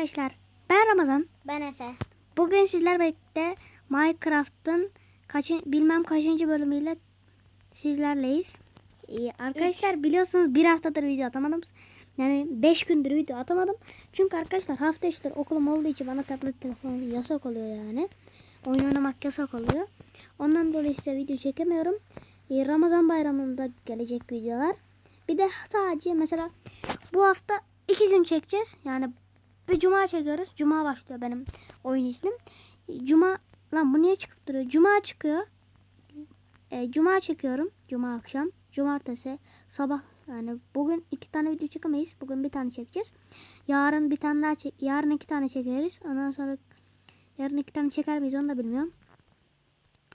arkadaşlar. Ben Ramazan. Ben Efe. Bugün sizler birlikte Minecraft'ın kaçın, bilmem kaçıncı bölümüyle sizlerleyiz. Ee, arkadaşlar biliyorsunuz bir haftadır video atamadım. Yani 5 gündür video atamadım. Çünkü arkadaşlar hafta içleri okulum olduğu için bana tablet telefonu yasak oluyor yani. Oyun oynamak yasak oluyor. Ondan dolayı size video çekemiyorum. Ee, Ramazan bayramında gelecek videolar. Bir de sadece mesela bu hafta iki gün çekeceğiz. Yani bir cuma çekiyoruz. Cuma başlıyor benim oyun iznim. Cuma lan bu niye çıkıp duruyor? Cuma çıkıyor. E, cuma çekiyorum. Cuma akşam. Cumartesi sabah yani bugün iki tane video çekemeyiz. Bugün bir tane çekeceğiz. Yarın bir tane daha çek yarın iki tane çekeriz. Ondan sonra yarın iki tane çeker miyiz onu da bilmiyorum.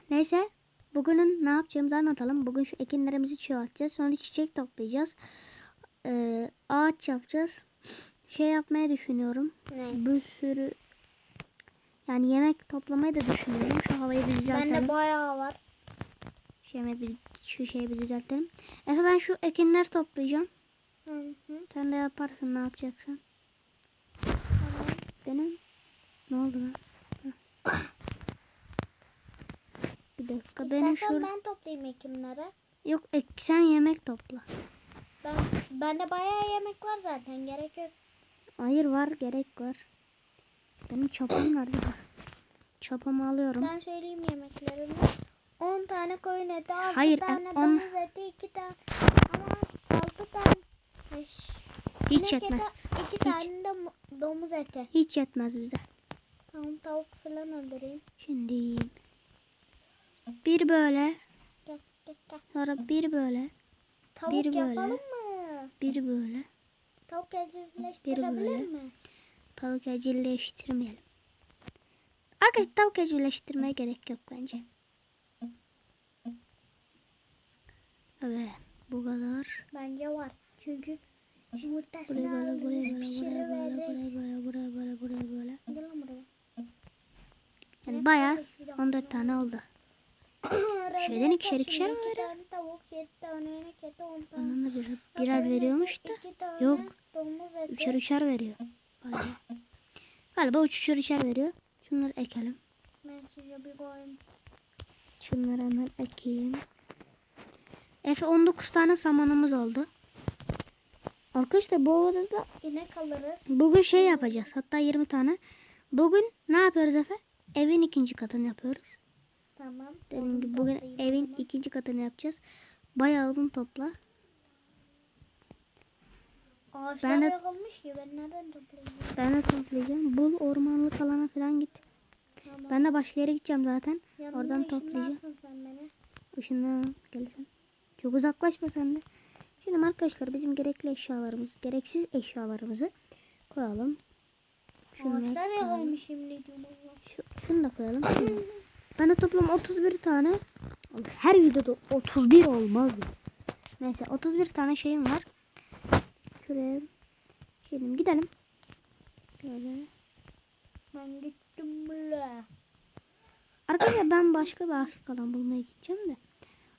Neyse bugünün ne yapacağımızı anlatalım. Bugün şu ekinlerimizi çoğaltacağız. Sonra çiçek toplayacağız. Ee, ağaç yapacağız. Şey yapmayı düşünüyorum. Ne? Bir sürü yani yemek toplamayı da düşünüyorum. Şu havayı bir düzeltelim. Bende bayağı var. Şu, yemeği bir, şu şeyi bir düzeltelim. Efe ben şu ekinleri toplayacağım. Hı hı. Sen de yaparsın ne yapacaksın. Benim ne oldu lan? Bir dakika benim İstersen şurada. ben toplayayım ekimleri. Yok ek, sen yemek topla. Ben bende bayağı yemek var zaten. Gerek yok. Hayır var gerek var. Benim çapam nerede? Çapamı alıyorum. Ben söyleyeyim yemeklerimi. 10 tane koyun eti, 6 Hayır, tane on- domuz eti, 2 tane ama 6 tane. Hiç yetmez. eti, 2 tane de mu- domuz eti. Hiç yetmez bize. Tamam tavuk falan öldüreyim. Şimdi bir böyle Gel gel gel. sonra bir böyle Tavuk Bir böyle. yapalım mı? bir böyle Tavuk evcilleştirebilir mi? tavuk evcilleştirmeyelim. Arkadaşlar tavuk evcilleştirmeye gerek yok bence. Evet bu kadar. Bence var. Çünkü yumurtasını Buraya böyle buraya buraya buraya buraya buraya. Gel lan buraya. Yani bayağı 14 tane oldu. Şeyden ikişer ikişer mi veriyor? da birer, birer veriyormuş da. Yok. Üçer üçer veriyor. Galiba. Galiba üç üçer üçer veriyor. Şunları ekelim. Şunları hemen ekeyim. Efe 19 tane samanımız oldu. Arkadaşlar bu odada İnek alırız. bugün şey yapacağız. Hatta 20 tane. Bugün ne yapıyoruz Efe? Evin ikinci katını yapıyoruz. Tamam. Dediğim gibi bugün evin ikinci katını yapacağız. Bayağı odun topla. Ağaçlar Ben de- yakılmış ki ben nereden toplayayım? Ben de toplayacağım. Bul ormanlık alana falan git. Tamam. Ben de başka yere gideceğim zaten. Yanımda Oradan toplayacağım. sen beni. Işınlanalım. Gelsin. Çok uzaklaşma sen de. Şimdi arkadaşlar bizim gerekli eşyalarımız, gereksiz eşyalarımızı koyalım. Şunları Ağaçlar yakılmış şimdi. Şu, şunu da koyalım. ben de toplam 31 tane. Her videoda 31 olmaz? Neyse 31 tane şeyim var. Şuraya şimdi gidelim. Şöyle. Ben gittim bile. Arkadaşlar ben başka bir ağaçlık alan bulmaya gideceğim de.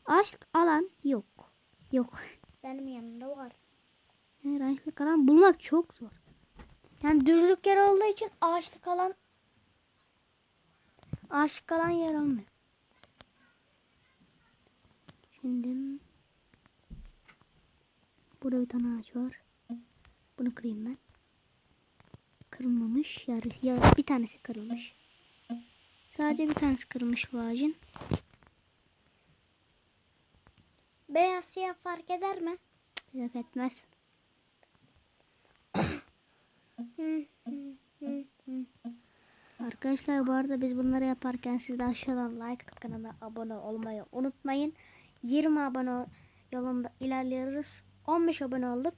Ağaçlık alan yok. Yok. Benim yanımda var. Yani ağaçlık alan bulmak çok zor. Yani düzlük yer olduğu için ağaçlık alan ağaçlık alan yer olmuyor. Şimdi burada bir tane ağaç var. Bunu kırayım ben. Kırılmamış. Yani ya bir tanesi kırılmış. Sadece bir tanesi kırılmış bu ağacın. Beyaz siyah fark eder mi? Yok etmez. Arkadaşlar bu arada biz bunları yaparken siz de aşağıdan like atıp kanala abone olmayı unutmayın. 20 abone yolunda ilerliyoruz. 15 abone olduk.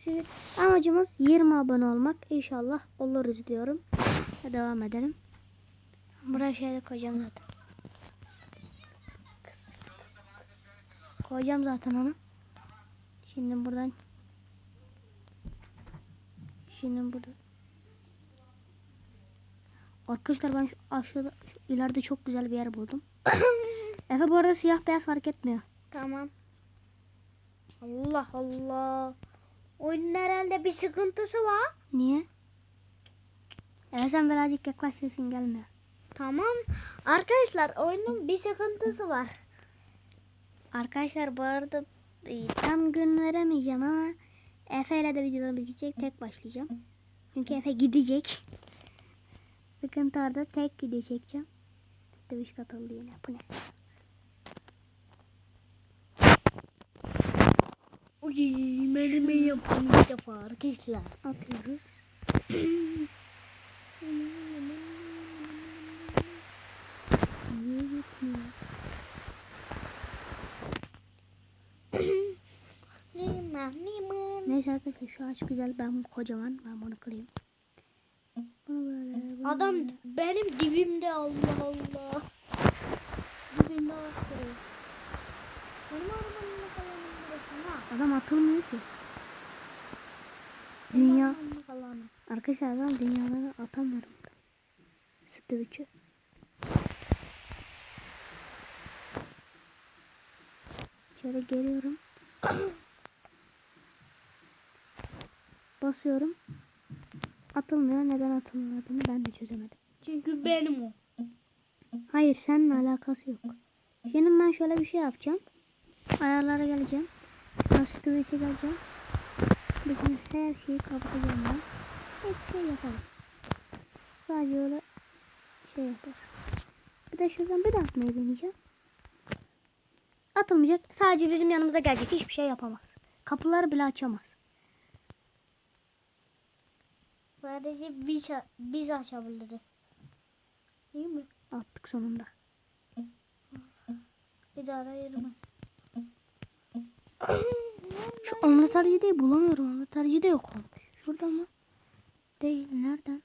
Sizin amacımız 20 abone olmak. İnşallah oluruz diyorum. Ve devam edelim. Buraya şey de koyacağım zaten. Koyacağım zaten onu. Şimdi buradan Şimdi burada Arkadaşlar ben şu aşağıda şu ileride çok güzel bir yer buldum. Efe bu arada siyah beyaz fark etmiyor. Tamam. Allah Allah. Oyunun herhalde bir sıkıntısı var. Niye? Evet sen birazcık yaklaş sesin gelmiyor. Tamam. Arkadaşlar oyunun bir sıkıntısı var. Arkadaşlar bu arada e, tam gün veremeyeceğim ama Efe ile de videolarımız gidecek. Tek başlayacağım. Çünkü Efe gidecek. Sıkıntı orada tek video çekeceğim. Dövüş katıldı yine. Bu ne? Uy, benim yapım bir defa arkadaşlar. Atıyoruz. Niye gitmiyor? Neyse arkadaşlar şu ağaç güzel. Ben kocaman. Ben bunu kırayım. Bunu böyle. Bunu Adam böyle. benim dibimde Allah Allah. Dibimde. Benim ne kadar ha? Adam atılmıyor ki. Dünya. Arkadaşlar ben dünyaları atamıyorum. Sıtı üçü. İçeri geliyorum. Basıyorum. Atılmıyor. Neden atılmadığını ben de çözemedim. Çünkü benim o. Hayır seninle alakası yok. Şimdi ben şöyle bir şey yapacağım. Ayarlara geleceğim. Nasıl tweet'e geleceğim. Bütün her şeyi kapatacağım ben. Hiçbir şey yaparız. Sadece öyle şey yapar. Bir de şuradan bir de atmayı deneyeceğim. Atılmayacak. Sadece bizim yanımıza gelecek. Hiçbir şey yapamaz. Kapıları bile açamaz. Sadece biz, biz açabiliriz. Değil mi? Attık sonunda. Bir daha da yürümez. Şu anlatarcı değil bulamıyorum. Anlatarcı da yok olmuş. Şurada mı? Değil. Nereden?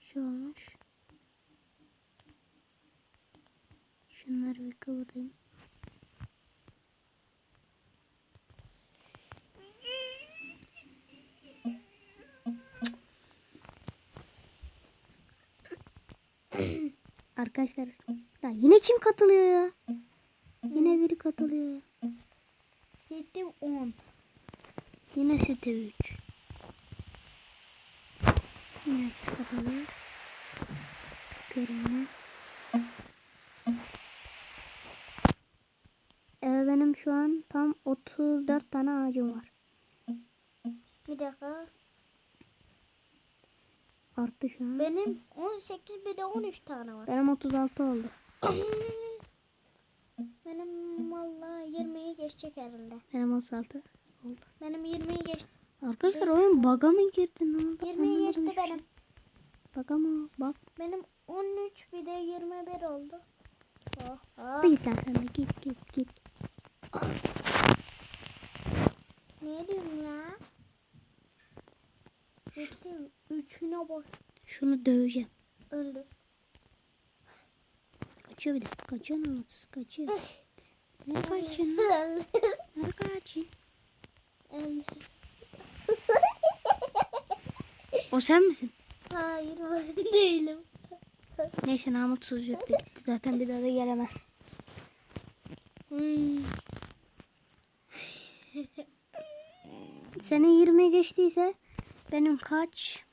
Şu olmuş. Şunları bir kapatayım. Arkadaşlar ya yine kim katılıyor ya? Yine biri katılıyor ya. City 10. Yine site 3. Yine kapalı. Görünme. Ee, benim şu an tam 34 tane ağacım var. Bir dakika. Arttı şu an. Benim 18 bir de 13 tane var. Benim 36 oldu. Benim vallahi 20'yi geçecek herhalde. Benim 36 oldu. Benim 20'yi geç. Arkadaşlar oyun bug'a mı girdi? Ne oldu? 20'yi Anlamadım geçti benim. Bug'a mı? Bak. Benim 13 bir de 21 oldu. Oh, oh. Bir git lan sen de git git git. Ne diyorsun ya? City 3'üne bak. Şunu döveceğim. Öldür. Kaçıyor bir de. Kaçıyor olsun? Kaçıyor. Ne kaçıyorsun lan? Öldür. Ne kaçıyorsun? Öldür. O sen misin? Hayır ben değilim. Neyse namutsuz yoktu gitti. Zaten bir daha da gelemez. Hmm. Senin 20'ye geçtiyse benim kaç?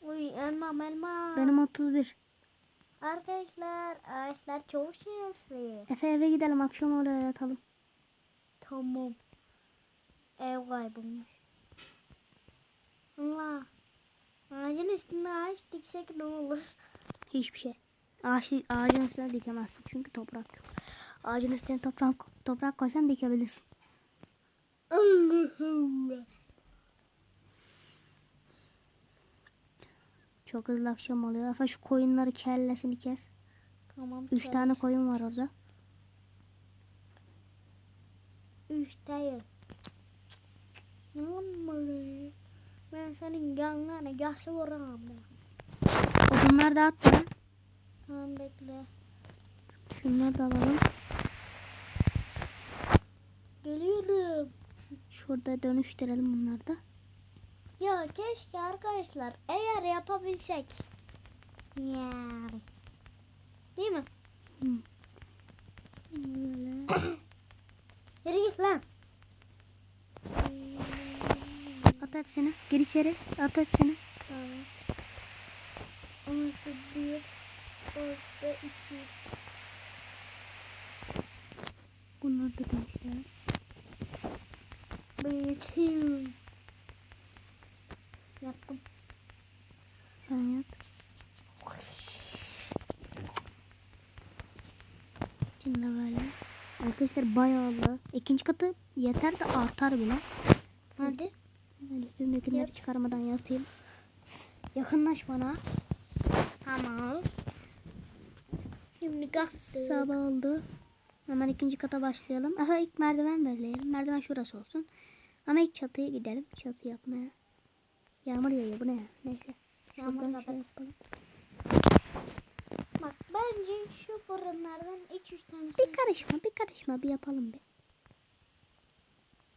Uy elmam elma. Benim 31. Arkadaşlar ağaçlar çok şanslı. Efe eve gidelim akşam oraya yatalım. Tamam. Ev kaybolmuş. Allah. Ağacın üstünde ağaç diksek ne olur? Hiçbir şey. Ağaç, ağacın üstüne dikemezsin çünkü toprak yok. Ağacın üstüne toprak, toprak koysan dikebilirsin. Allah Allah. Çok hızlı akşam oluyor. Efe şu koyunları kellesini kes. Tamam. 3 kes. tane koyun var orada. Üç değil. Ne olmalı? Ben senin yanlarına gası vuramam. Odunlar da at da. Tamam bekle. Şunları da alalım. Geliyorum. Şurada dönüştürelim bunları da. Ya keşke arkadaşlar eğer yapabilsek. Yani. Değil mi? Yürü git lan. At hepsini. Gir içeri. At hepsini. Tamam. Orası bir. Orası iki. Bunlar da gençler. Büyütüm. Yaptım. Sen yat. Şimdi böyle. Arkadaşlar bayağı oldu. İkinci katı yeter de artar bile. Hadi. Üstümdekileri Yat. çıkarmadan yatayım. Yakınlaş bana. Tamam. Şimdi kalktık. Sabah oldu. Hemen ikinci kata başlayalım. Aha ilk merdiven belirleyelim. Merdiven şurası olsun. Ama ilk çatıya gidelim. Çatı yapmaya. Yağmur yağıyor bu ne ya? Neyse. Yağmur Şuradan kapat. şey yapalım. Bak bence şu fırınlardan 2-3 tanesi. Bir karışma bir karışma bir yapalım bir.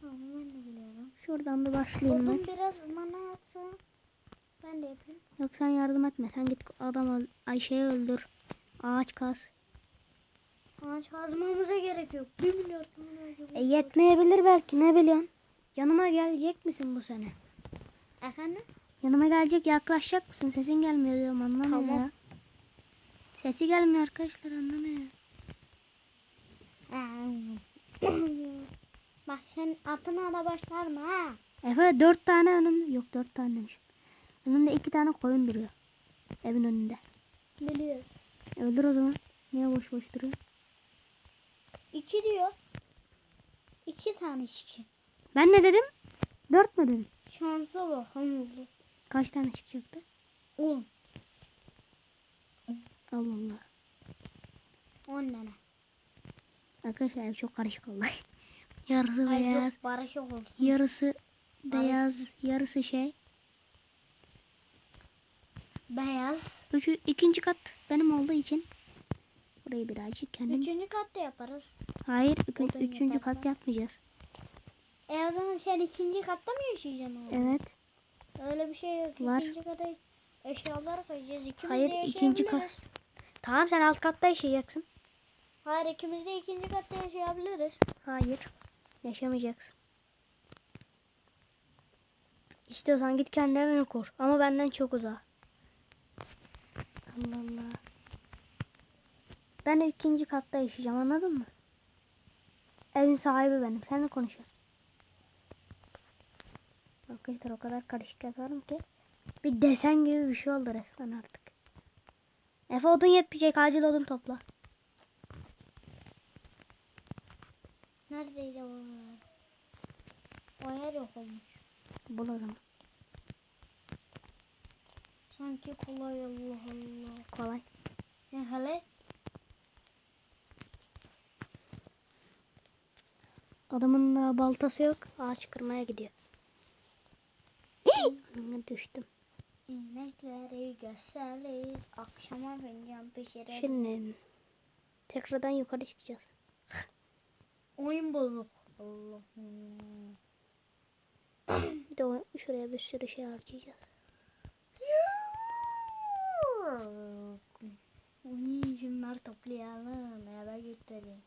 Tamam ben de geliyorum. Şuradan bir başlayayım ben. Odun biraz bana atsa. Ben de yapayım. Yok sen yardım etme. Sen git adam öl Ayşe'yi öldür. Ağaç kas. Ağaç kazmamıza gerek yok. 1 milyar tane E yetmeyebilir belki ne biliyorsun. Yanıma gelecek misin bu sene? Efendim? Yanıma gelecek yaklaşacak mısın? Sesin gelmiyor diyorum anlamıyor Tamam. ya. Sesi gelmiyor arkadaşlar anlamıyor. Bak sen atına da başlarma ha. Efe dört tane önümde. Yok dört tane demişim. Önümde iki tane koyun duruyor. Evin önünde. Biliyoruz. Öldür o zaman. Niye boş boş duruyor? 2 diyor. 2 tane iki. Ben ne dedim? Dört mü dedim? Şansa bak hamurlu. Kaç tane çıkacaktı? 10. Allah Allah. 10 tane. Arkadaşlar çok karışık oldu. yarısı Ay beyaz. yok barışık olsun. Yarısı beyaz. Yarısı şey. Beyaz. Üçü, ikinci kat benim olduğu için. Burayı birazcık kendim. Üçüncü katta yaparız. Hayır. Oradan üçüncü yaparsan. kat yapmayacağız. E o zaman sen ikinci katta mı yaşayacaksın oğlum? Evet. Öyle bir şey yok. Var. İkinci kata eşyalar koyacağız. İkimiz Hayır, de ikinci kat-. Tamam sen alt katta yaşayacaksın. Hayır ikimiz de ikinci katta yaşayabiliriz. Hayır. Yaşamayacaksın. İstiyorsan git kendi evini kur. Ama benden çok uzak. Allah Allah. Ben ikinci katta yaşayacağım anladın mı? Evin sahibi benim. Seninle konuşuyorum. Arkadaşlar o kadar karışık yapıyorum ki. Bir desen gibi bir şey oldu resmen artık. Efe odun yetmeyecek. Acil odun topla. Neredeydi o? O yer yok olmuş. Bul o zaman. Sanki kolay Allah Allah. Kolay. Ne hele? Adamın da baltası yok. Ağaç kırmaya gidiyor. Düştüm. İnekleri gösteririz. Akşama fincan pişiririz. Şimdi tekrardan yukarı çıkacağız. Oyun bozuk. Allah'ım. Bir de o- şuraya bir sürü şey harcayacağız. Onu şunlar toplayalım. Eve götürelim.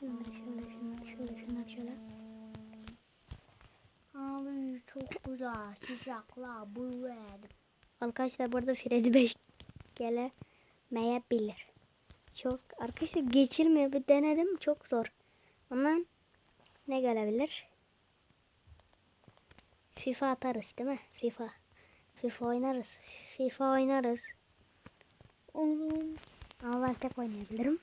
Şunları şöyle şunları şöyle şunları şöyle. Çok güzel çiçekler bu ver. Arkadaşlar burada Freddy 5 gelemeyebilir. Çok arkadaşlar geçirmiyor. Bir denedim çok zor. Ondan ne gelebilir? FIFA atarız değil mi? FIFA. FIFA oynarız. FIFA oynarız. Onun Ama ben tek oynayabilirim.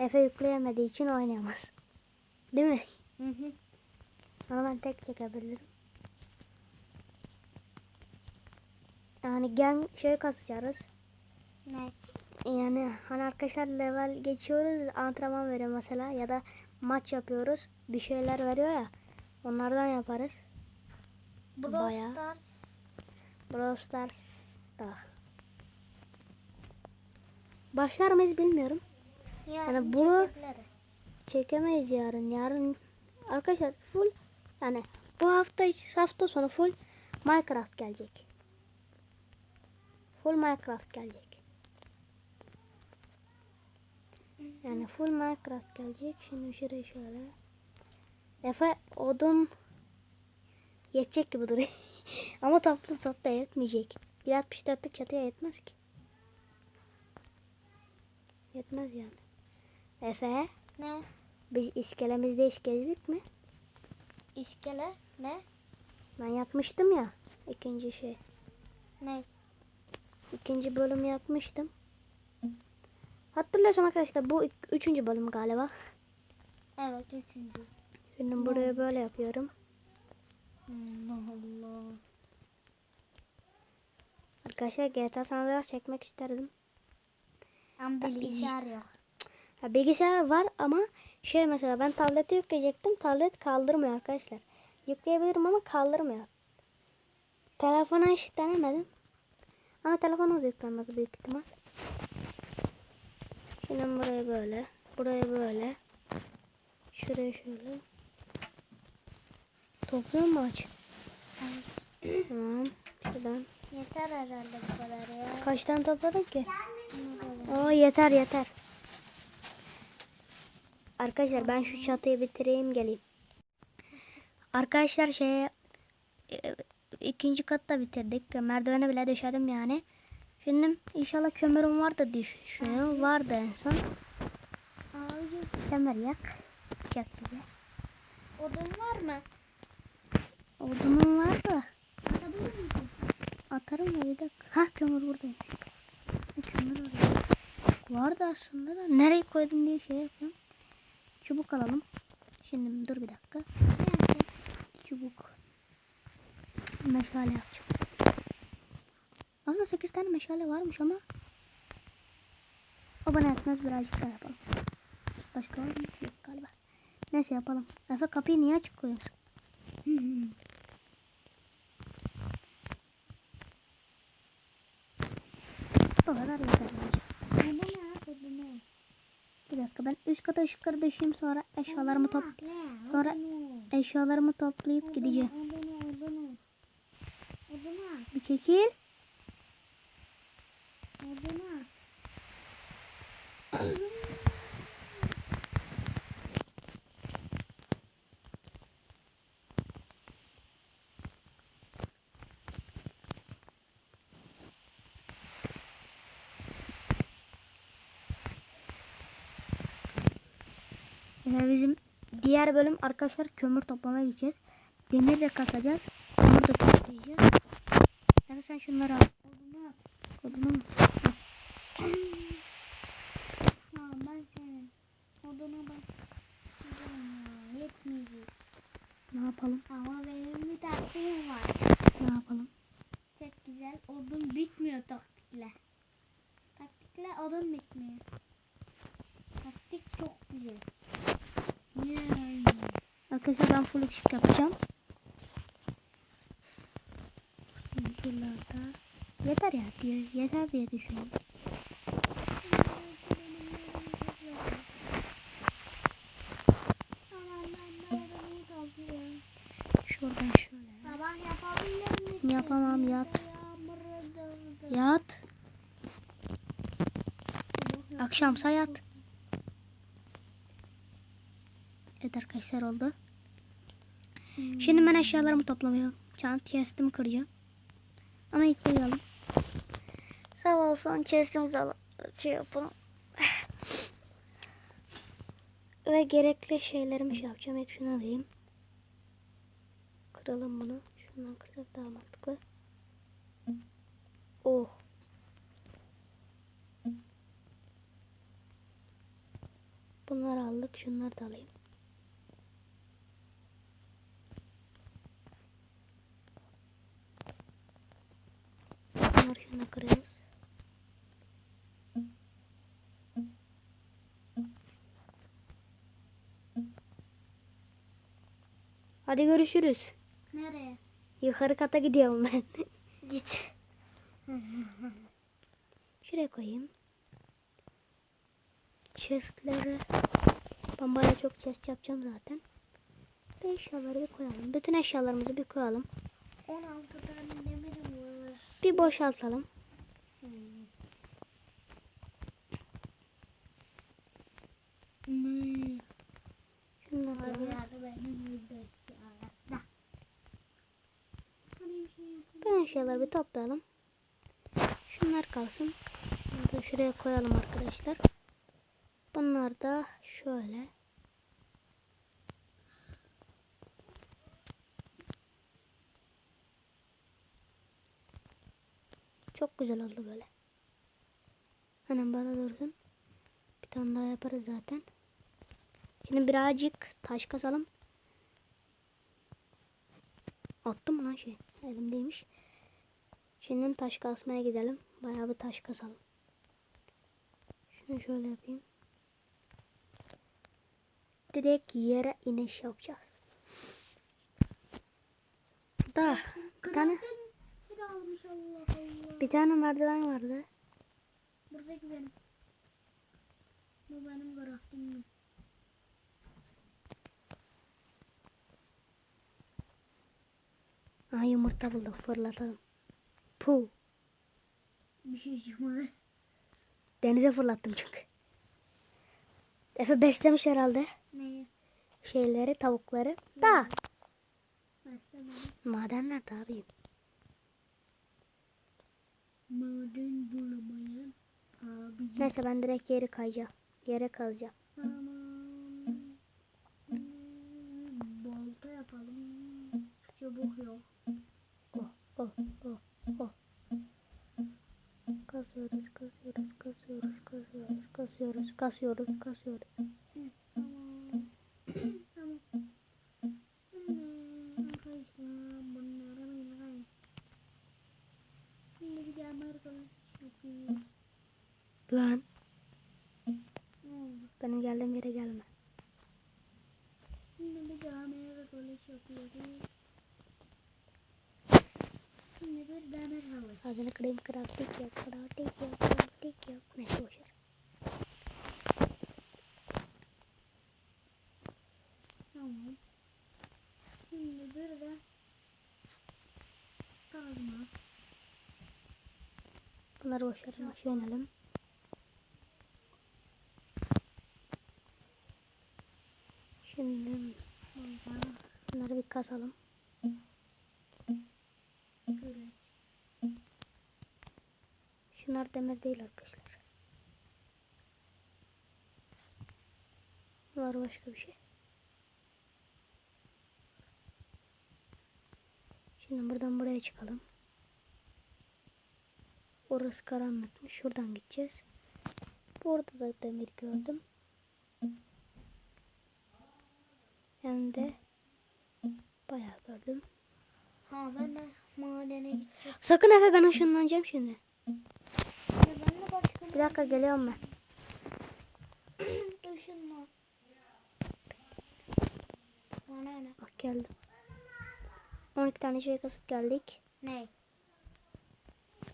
Efe yükleyemediği için oynayamaz. Değil mi? Hı hı. Ama ben tek çekebilirim. Yani gen şey kasacağız. Ne? Yani hani arkadaşlar level geçiyoruz antrenman veriyor mesela ya da maç yapıyoruz bir şeyler veriyor ya onlardan yaparız. Brawl Bayağı. Stars. Brawl Stars'ta. Başlar mıyız bilmiyorum. Yani bunu-. Çekemeyiz yarın. Yarın arkadaşlar full yani bu hafta hafta sonu full Minecraft gelecek. Full Minecraft gelecek. Yani full Minecraft gelecek. Şimdi şuraya şöyle. Efe odun yetecek gibi duruyor. Ama toplu top da yetmeyecek. 1.64'lük çatıya yetmez ki. Yetmez yani. Efe Ne? biz iskelemizde hiç gezdik mi? İskele? Ne? Ben yapmıştım ya ikinci şey. Ne? İkinci bölüm yapmıştım. Hatırlıyorsam arkadaşlar bu üçüncü bölüm galiba. Evet üçüncü. Şimdi buraya böyle yapıyorum. Allah Allah. Arkadaşlar GTA San Andreas çekmek isterdim. Ama bilgisayar yok. Ya bilgisayar var ama şey mesela ben tablete yükleyecektim. Tablet kaldırmıyor arkadaşlar. Yükleyebilirim ama kaldırmıyor. Telefona hiç denemedim. Ama telefona da yüklenmez büyük ihtimal. Şimdi buraya böyle. Buraya böyle. Şuraya şöyle. Topluyor mu aç? tamam. Şuradan. Yeter herhalde bu kadar ya. Kaç tane topladın ki? Aa yeter yeter. Arkadaşlar ben şu çatıyı bitireyim geleyim. Arkadaşlar şeye e, ikinci katta bitirdik. Merdivene bile döşedim yani. Şimdi inşallah kömürüm vardı düşünüyorum. Vardı en son. Kömür yak. Yak bize. Odun var mı? Odunum var da. Atarım ya bir dakika. Hah kömür buradaymış. Kömür orada. Vardı aslında da. Nereye koydum diye şey yapıyorum. Çubuk alalım. Şimdi dur bir dakika. Çubuk. Meşale yapacağım. Aslında 8 tane meşale varmış ama o bana yetmez birazcık daha yapalım. Başka var mı? Yok galiba. Neyse yapalım. Efe kapıyı niye açık koyuyorsun? Bu kadar yeter bence. Odun ne? Odun Bir dakika ben üst kata yukarı düşeyim sonra eşyalarımı top sonra eşyalarımı toplayıp gideceğim. Bir çekil. Odunu. Ve bizim diğer bölüm arkadaşlar kömür toplamaya gideceğiz. Demir de kasacağız. Kömür de toplayacağız. Yani sen şunları al. Odunu. Odunu mu? Ha ben senin. Oduna bak. Yetmeyecek. Ne yapalım? Ama benim bir taktiğim var. Ne yapalım? Çok güzel. Odun bitmiyor taktikle. Taktikle odun bitmiyor. Taktik çok güzel. Arkadaşlar ben full ışık yapacağım. Şuralarda. Yeter ya diye, yeter diye düşünüyorum. Şuradan şöyle. Yapamam, yat. Yat. Akşamsa yat. Evet arkadaşlar oldu. Şimdi ben eşyalarımı toplamıyorum. Çant chest'imi kıracağım. Ama ilk koyalım. Sağ olsun chest'imizi alalım. Şey yapalım. Ve gerekli şeylerimi şey yapacağım. İlk şunu alayım. Kıralım bunu. Şundan kırsak daha mantıklı. Oh. Bunları aldık. Şunları da alayım. Bunları şuna kırıyoruz. Hadi görüşürüz. Nereye? Yukarı kata gidiyorum ben. Git. Şuraya koyayım. Chestleri. Ben bayağı çok chest yapacağım zaten. Bir eşyaları bir koyalım. Bütün eşyalarımızı bir koyalım. 16 tane. Bir boşaltalım. Ben eşyaları bir toplayalım. Şunlar kalsın. Şunu da şuraya koyalım arkadaşlar. Bunlar da şöyle. Çok güzel oldu böyle. Hemen böyle dursun. Bir tane daha yaparız zaten. Şimdi birazcık taş kasalım. Attım mı lan şey? Elimdeymiş. Şimdi taş kasmaya gidelim. Bayağı bir taş kasalım. Şunu şöyle yapayım. Direkt yere iniş yapacağız. Da bir tane Allah Allah. bir tane merdiven vardı. Buradaki benim. Bu benim crafting'im. Aa yumurta bulduk fırlatalım. Puh. Bir şey çıkmadı. Denize fırlattım çünkü. Efe beslemiş herhalde Neyi? şeyleri, tavukları. Da. Başlamadı. Maden nerede abiyim? Maden bulamayan abi. Neyse ben direkt yeri kayacağım. Yere kazacağım. Balta yapalım. Çubuk yok. Oh, oh, oh, oh. Kazıyoruz, kazıyoruz, kazıyoruz, kazıyoruz, kazıyoruz, kazıyoruz, kazıyoruz. Tamam. tamam. Hmm, Arkadaşlar bunları bilmeyiz. Şimdi bir daha arkadaş yapıyoruz. Lan oldu? benim geldiğim yere gelme. Şimdi bir daha arkadaş yapıyoruz. Şimdi bir demir kılıç. Adını kırayım crafting yap, crafting yap, crafting yap. Neyse boşver. Tamam. Şimdi bir de kazma. Bunları boşver. Aşağı inelim. Şimdi bunları bir kazalım. Kürek. Şunlar demir değil arkadaşlar. Bunlar başka bir şey. Şimdi buradan buraya çıkalım. Orası karanlıkmış. Şuradan gideceğiz. Burada da demir gördüm. Hem de bayağı gördüm. Ha ben de madene gideceğim. Sakın Efe ben ışınlanacağım şimdi. Bir dakika geliyorum ben. Işınla. Bana ne? Bak geldim. 12 tane şey kasıp geldik. Ne?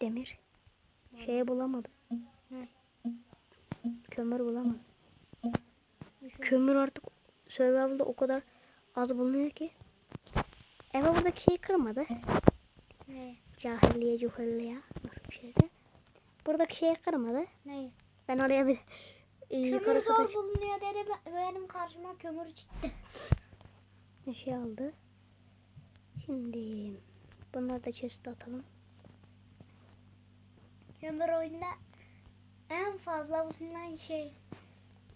Demir. Şeye bulamadım. Ne? Kömür bulamadım. Kömür artık survival'da o kadar az bulunuyor ki. Eva buradaki kırmadı. Ne? Cahilliye cuhilliye nasıl bir şeyse. Buradaki şeyi kırmadı. Ne? Ben oraya bir e, Kömür zor bulunuyor dedi. be- Benim karşıma kömür çıktı. bir şey aldı. Şimdi bunları da chest'e atalım. Kömür oyunda en fazla bulunan şey.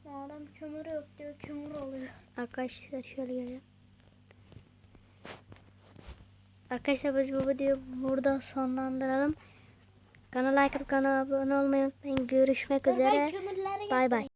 Madem kömür yok diyor kömür oluyor. Arkadaşlar şöyle görelim. Arkadaşlar biz bu videoyu burada sonlandıralım. Kanala like atıp kanala abone olmayı unutmayın. Görüşmek Dur üzere. Bay bay.